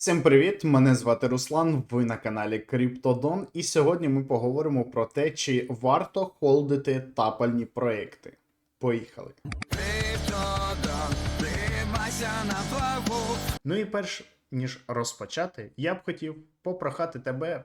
Всім привіт! Мене звати Руслан. Ви на каналі Криптодон, і сьогодні ми поговоримо про те, чи варто холдити тапальні проекти. Поїхали! Ну і перш ніж розпочати, я б хотів попрохати тебе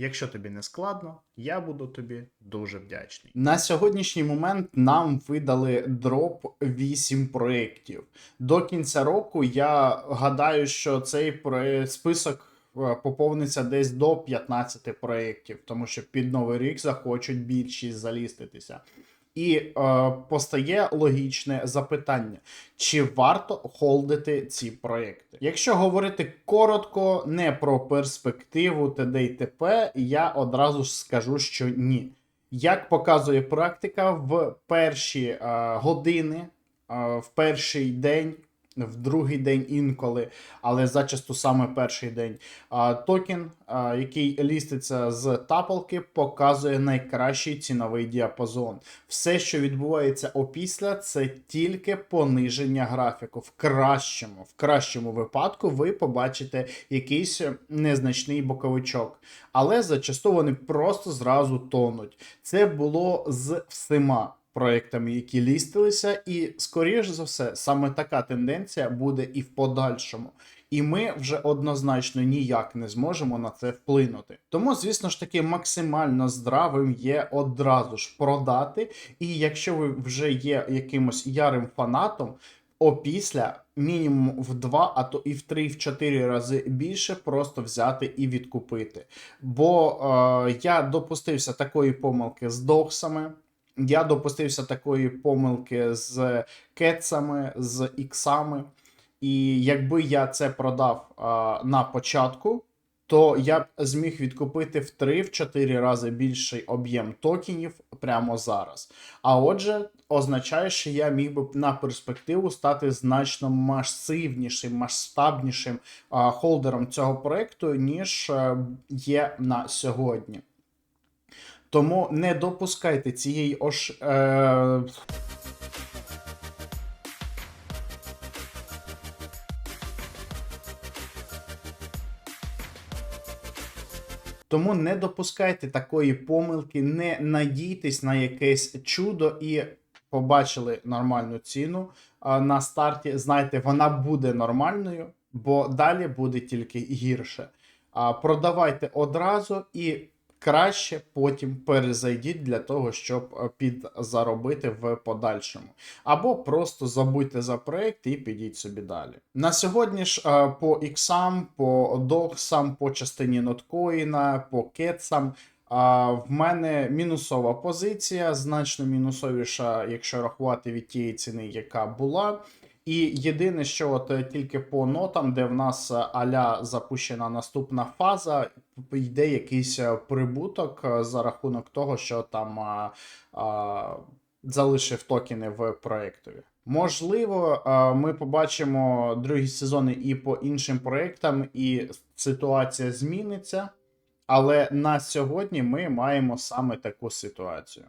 Якщо тобі не складно, я буду тобі дуже вдячний. На сьогоднішній момент нам видали дроп 8 проєктів. До кінця року я гадаю, що цей список е, поповниться десь до 15 проєктів, тому що під новий рік захочуть більшість заліститися. І е, постає логічне запитання: чи варто холдити ці проекти? Якщо говорити коротко, не про перспективу т.д. і т.п., я одразу ж скажу, що ні. Як показує практика, в перші е, години, е, в перший день, в другий день інколи, але зачасту саме перший день, токен, який ліститься з тапалки, показує найкращий ціновий діапазон. Все, що відбувається опісля, це тільки пониження графіку. В кращому, в кращому випадку ви побачите якийсь незначний боковичок. Але зачасту вони просто зразу тонуть. Це було з всіма проектами, які лістилися, і, скоріш за все, саме така тенденція буде і в подальшому. І ми вже однозначно ніяк не зможемо на це вплинути. Тому, звісно ж таки, максимально здравим є одразу ж продати. І якщо ви вже є якимось ярим фанатом, опісля мінімум в 2, а то і в 3, в 4 рази більше просто взяти і відкупити. Бо е, я допустився такої помилки з доксами. Я допустився такої помилки з кетсами, з іксами. І якби я це продав а, на початку, то я б зміг відкупити в 3-4 рази більший об'єм токенів прямо зараз. А отже, означає, що я міг би на перспективу стати значно масивнішим, масштабнішим а, холдером цього проекту, ніж е, є на сьогодні. Тому не допускайте цієї ош. Е... Тому не допускайте такої помилки, не надійтесь на якесь чудо і побачили нормальну ціну на старті. Знайте, вона буде нормальною, бо далі буде тільки гірше. Продавайте одразу і краще потім перезайдіть для того, щоб е, підзаробити в подальшому. Або просто забудьте за проект і підіть собі далі. На сьогодні ж е, по іксам, по доксам, по частині ноткоїна, по кетсам. А в мене мінусова позиція, значно мінусовіша, якщо рахувати від тієї ціни, яка була. І єдине, що от е, тільки по нотам, де в нас е, аля запущена наступна фаза, йде якийсь е, прибуток за рахунок того, що там а, а, залишив токени в проєктові. Можливо, ми побачимо другі сезони і по іншим проєктам, і ситуація зміниться. Але на сьогодні ми маємо саме таку ситуацію.